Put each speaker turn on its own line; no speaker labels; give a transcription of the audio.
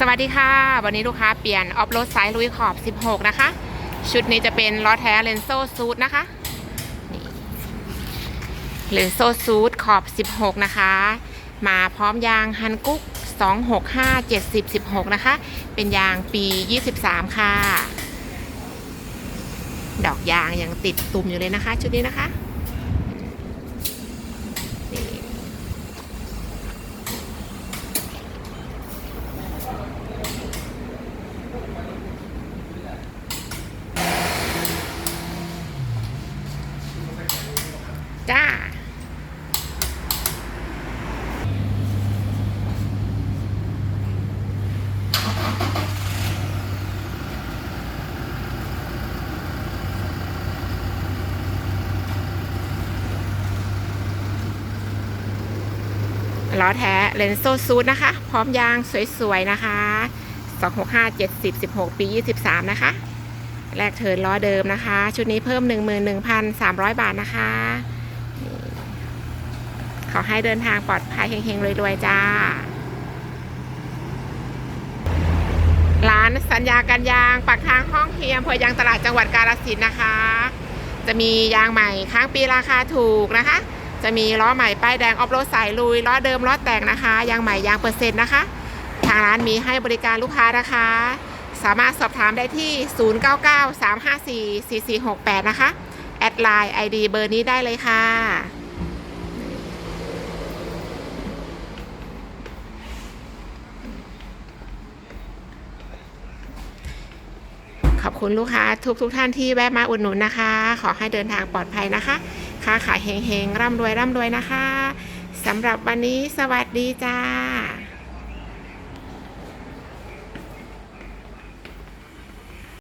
สวัสดีค่ะ วันนี้ลูกค้าเปลี่ยนออฟโรดไซส์ลุยขอบ 16 นะคะ ชุดนี้จะเป็นล้อแท้เลนโซ่ซูดนะคะเลนโซ่ซูดขอบ 16 นะคะ มาพร้อมยางฮันกุ๊ก 265 70 16 นะคะ เป็นยางปี 23 ค่ะ ดอกยางยังติดตุ่มอยู่เลยนะคะ ชุดนี้นะคะนี่ จ้า ล้อแท้เลนโซซูดนะคะ พร้อมยางสวยๆนะคะ 265 70 16 ปี 23 นะคะ แลกเทินล้อเดิมนะคะ ชุดนี้เพิ่ม 11,300 บาทนะคะ ขอให้เดินทางปลอดภัยเฮงๆรวยๆ จ้า ร้านสัญญากันยางปากทางห้องเทียมเภอยางตลาดจังหวัดกาฬสินนะคะ จะมียางใหม่ค้างปีราคาถูกนะคะ จะมีล้อใหม่ป้ายแดงออฟโรดสายลุยล้อเดิมล้อแต่งนะคะ ยางใหม่ยางเปอร์เซ็นต์นะคะ ทางร้านมีให้บริการลูกค้านะคะ สามารถสอบถามได้ที่ 0993544468 นะคะ แอดไลน์ ID เบอร์นี้ได้เลยค่ะขอบคุณลูกค้าทุกทุกๆท่านที่แวะมาอุดหนุนนะคะ ขอให้เดินทางปลอดภัยนะคะ ค้าขายเฮงๆร่ำรวยร่ำรวยนะคะสำหรับวันนี้สวัสดีจ้า